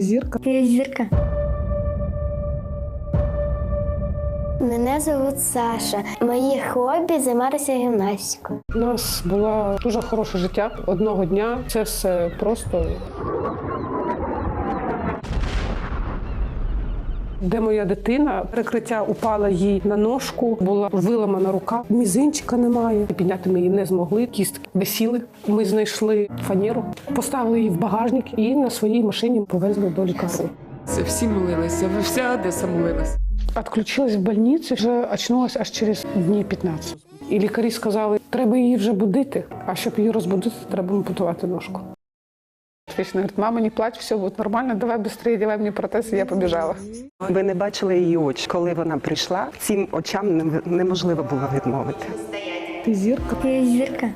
Зірка. Зірка. Мене звуть Саша. Моє хобі займатися гімнастикою. У нас було дуже хороше життя. Одного дня це все просто. Де моя дитина, перекриття упало їй на ножку, була виламана рука, мізинчика немає. Підняти ми її не змогли. Кістки висіли. Ми знайшли фанеру, поставили її в багажник і на своїй машині повезли до лікарні. Це всі молилися, ви вся Одеса молилась. Отключилась в больниці, вже очнулась аж через дні 15. І лікарі сказали, треба її вже будити, а щоб її розбудити, треба ампутувати ножку. Вона говорить, мама, не плач, все буде нормально, давай швидше, давай мені протез, і я побіжала. Ви не бачили її очі. Коли вона прийшла, цим очам неможливо було відмовити. Ти зірка. Ти зірка.